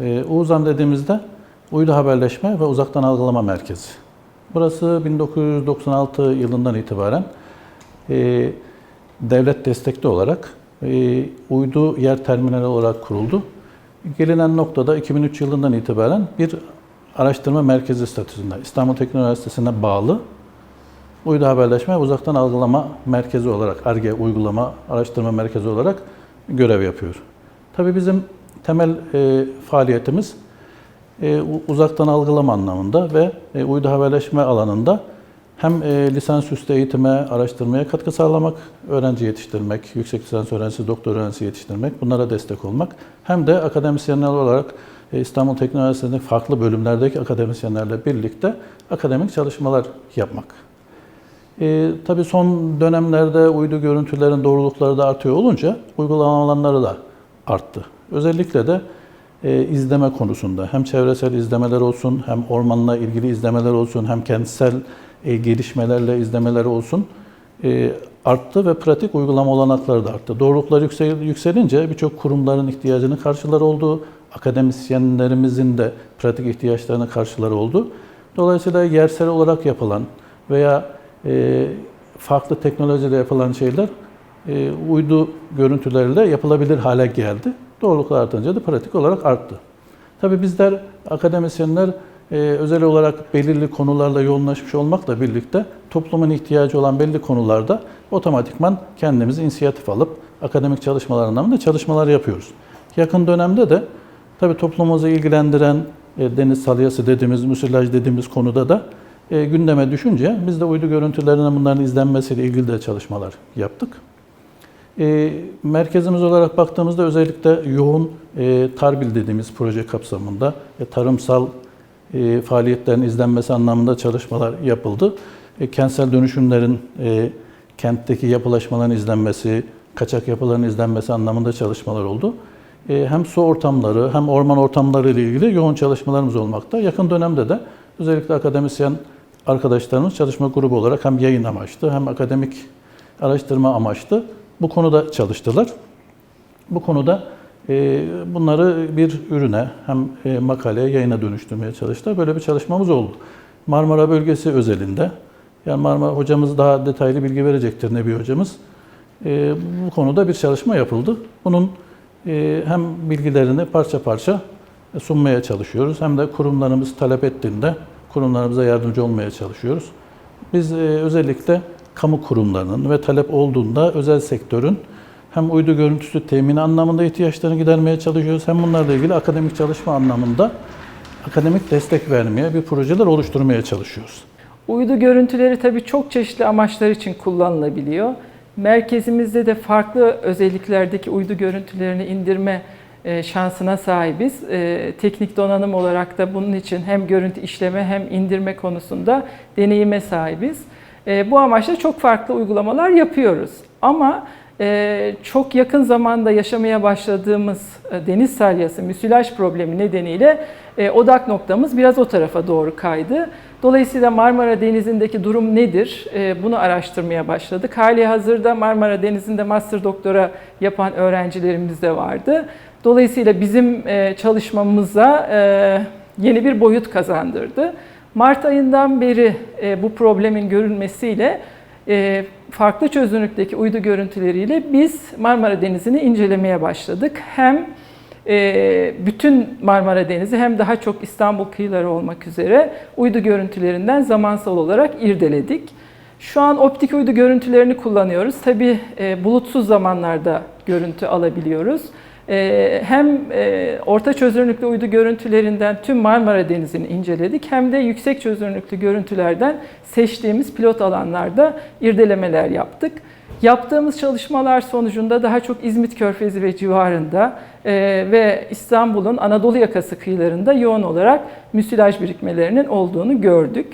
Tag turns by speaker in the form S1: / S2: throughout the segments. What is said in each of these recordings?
S1: e, UZAM dediğimizde uydu haberleşme ve uzaktan algılama merkezi. Burası 1996 yılından itibaren e, devlet destekli olarak e, uydu yer terminali olarak kuruldu. Gelinen noktada 2003 yılından itibaren bir araştırma merkezi statüsünde İstanbul Teknik Üniversitesi'ne bağlı uydu haberleşme uzaktan algılama merkezi olarak, ARGE uygulama araştırma merkezi olarak görev yapıyor. Tabii bizim temel e, faaliyetimiz e, uzaktan algılama anlamında ve e, uydu haberleşme alanında hem e, lisansüstü eğitime, araştırmaya katkı sağlamak, öğrenci yetiştirmek, yüksek lisans öğrencisi, doktor öğrencisi yetiştirmek, bunlara destek olmak. Hem de akademisyenler olarak e, İstanbul Teknik Üniversitesi'ndeki farklı bölümlerdeki akademisyenlerle birlikte akademik çalışmalar yapmak. E, tabii son dönemlerde uydu görüntülerin doğrulukları da artıyor olunca uygulama alanları da arttı. Özellikle de e, izleme konusunda hem çevresel izlemeler olsun, hem ormanla ilgili izlemeler olsun, hem kentsel e, gelişmelerle izlemeler olsun e, arttı ve pratik uygulama olanakları da arttı. Doğruluklar yüksel, yükselince birçok kurumların ihtiyacını karşılar oldu, akademisyenlerimizin de pratik ihtiyaçlarını karşılar oldu. Dolayısıyla yersel olarak yapılan veya e, farklı teknolojiyle yapılan şeyler e, uydu görüntüleriyle yapılabilir hale geldi. Doğruluklar artınca da pratik olarak arttı. Tabii bizler akademisyenler e, özel olarak belirli konularla yoğunlaşmış olmakla birlikte toplumun ihtiyacı olan belli konularda otomatikman kendimiz inisiyatif alıp akademik çalışmalar anlamında çalışmalar yapıyoruz. Yakın dönemde de tabii toplumumuzu ilgilendiren e, deniz salyası dediğimiz, müsilaj dediğimiz konuda da e, gündeme düşünce biz de uydu görüntülerine bunların izlenmesiyle ilgili de çalışmalar yaptık. E, merkezimiz olarak baktığımızda özellikle yoğun e, Tarbil dediğimiz proje kapsamında e, tarımsal e, faaliyetlerin izlenmesi anlamında çalışmalar yapıldı. E, kentsel dönüşümlerin e, kentteki yapılaşmaların izlenmesi, kaçak yapıların izlenmesi anlamında çalışmalar oldu. E, hem su ortamları hem orman ortamları ile ilgili yoğun çalışmalarımız olmakta. Yakın dönemde de özellikle akademisyen arkadaşlarımız çalışma grubu olarak hem yayın amaçlı hem akademik araştırma amaçlı bu konuda çalıştılar. Bu konuda e, bunları bir ürüne hem e, makaleye, yayına dönüştürmeye çalıştılar. Böyle bir çalışmamız oldu. Marmara bölgesi özelinde, yani Marmara hocamız daha detaylı bilgi verecektir Nebi hocamız. E, bu konuda bir çalışma yapıldı. Bunun hem bilgilerini parça parça sunmaya çalışıyoruz hem de kurumlarımız talep ettiğinde kurumlarımıza yardımcı olmaya çalışıyoruz. Biz özellikle kamu kurumlarının ve talep olduğunda özel sektörün hem uydu görüntüsü temini anlamında ihtiyaçlarını gidermeye çalışıyoruz hem bunlarla ilgili akademik çalışma anlamında akademik destek vermeye, bir projeler oluşturmaya çalışıyoruz.
S2: Uydu görüntüleri tabii çok çeşitli amaçlar için kullanılabiliyor. Merkezimizde de farklı özelliklerdeki uydu görüntülerini indirme e, şansına sahibiz. E, Teknik donanım olarak da bunun için hem görüntü işleme hem indirme konusunda deneyime sahibiz. E, Bu amaçla çok farklı uygulamalar yapıyoruz. Ama e, çok yakın zamanda yaşamaya başladığımız e, deniz salyası, müsilaj problemi nedeniyle e, odak noktamız biraz o tarafa doğru kaydı. Dolayısıyla Marmara Denizi'ndeki durum nedir? Bunu araştırmaya başladık. Hali hazırda Marmara Denizi'nde master doktora yapan öğrencilerimiz de vardı. Dolayısıyla bizim çalışmamıza yeni bir boyut kazandırdı. Mart ayından beri e, bu problemin görülmesiyle e, farklı çözünürlükteki uydu görüntüleriyle biz Marmara Denizi'ni incelemeye başladık. Hem e, bütün Marmara Denizi hem daha çok İstanbul kıyıları olmak üzere uydu görüntülerinden zamansal olarak irdeledik. Şu an optik uydu görüntülerini kullanıyoruz. Tabii e, bulutsuz zamanlarda görüntü alabiliyoruz. E, Hem e, orta çözünürlüklü uydu görüntülerinden tüm Marmara Denizi'ni inceledik hem de yüksek çözünürlüklü görüntülerden seçtiğimiz pilot alanlarda irdelemeler yaptık. Yaptığımız çalışmalar sonucunda daha çok İzmit Körfezi ve civarında e, ve İstanbul'un Anadolu yakası kıyılarında yoğun olarak müsilaj birikmelerinin olduğunu gördük.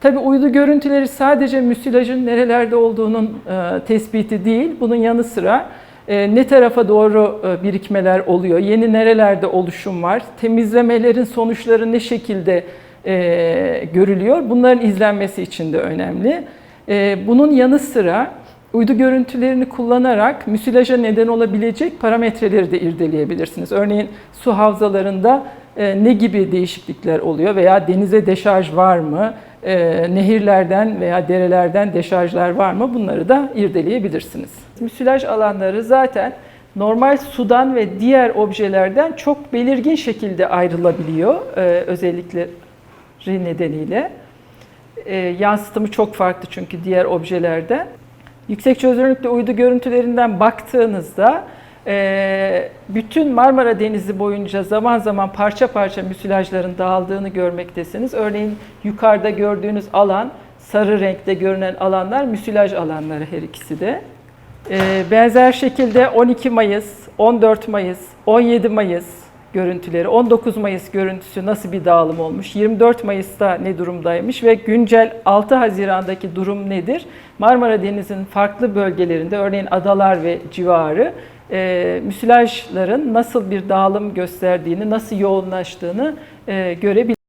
S2: Tabi uydu görüntüleri sadece müsilajın nerelerde olduğunun e, tespiti değil, bunun yanı sıra ne tarafa doğru e, birikmeler oluyor, yeni nerelerde oluşum var, temizlemelerin sonuçları ne şekilde e, görülüyor, bunların izlenmesi için de önemli. E, bunun yanı sıra uydu görüntülerini kullanarak müsilaja neden olabilecek parametreleri de irdeleyebilirsiniz. Örneğin su havzalarında ne gibi değişiklikler oluyor veya denize deşarj var mı? E, nehirlerden veya derelerden deşarjlar var mı? Bunları da irdeleyebilirsiniz. Müsilaj alanları zaten normal sudan ve diğer objelerden çok belirgin şekilde ayrılabiliyor e, özellikleri nedeniyle. E, yansıtımı çok farklı çünkü diğer objelerden. Yüksek çözünürlüklü uydu görüntülerinden baktığınızda bütün Marmara Denizi boyunca zaman zaman parça parça müsilajların dağıldığını görmektesiniz. Örneğin yukarıda gördüğünüz alan, sarı renkte görünen alanlar müsilaj alanları her ikisi de. E, benzer şekilde 12 Mayıs, 14 Mayıs, 17 Mayıs görüntüleri, 19 Mayıs görüntüsü nasıl bir dağılım olmuş, 24 Mayıs'ta ne durumdaymış ve güncel 6 Haziran'daki durum nedir? Marmara Denizi'nin farklı bölgelerinde, örneğin adalar ve civarı, e, müsilajların nasıl bir dağılım gösterdiğini, nasıl yoğunlaştığını e, görebilirsiniz.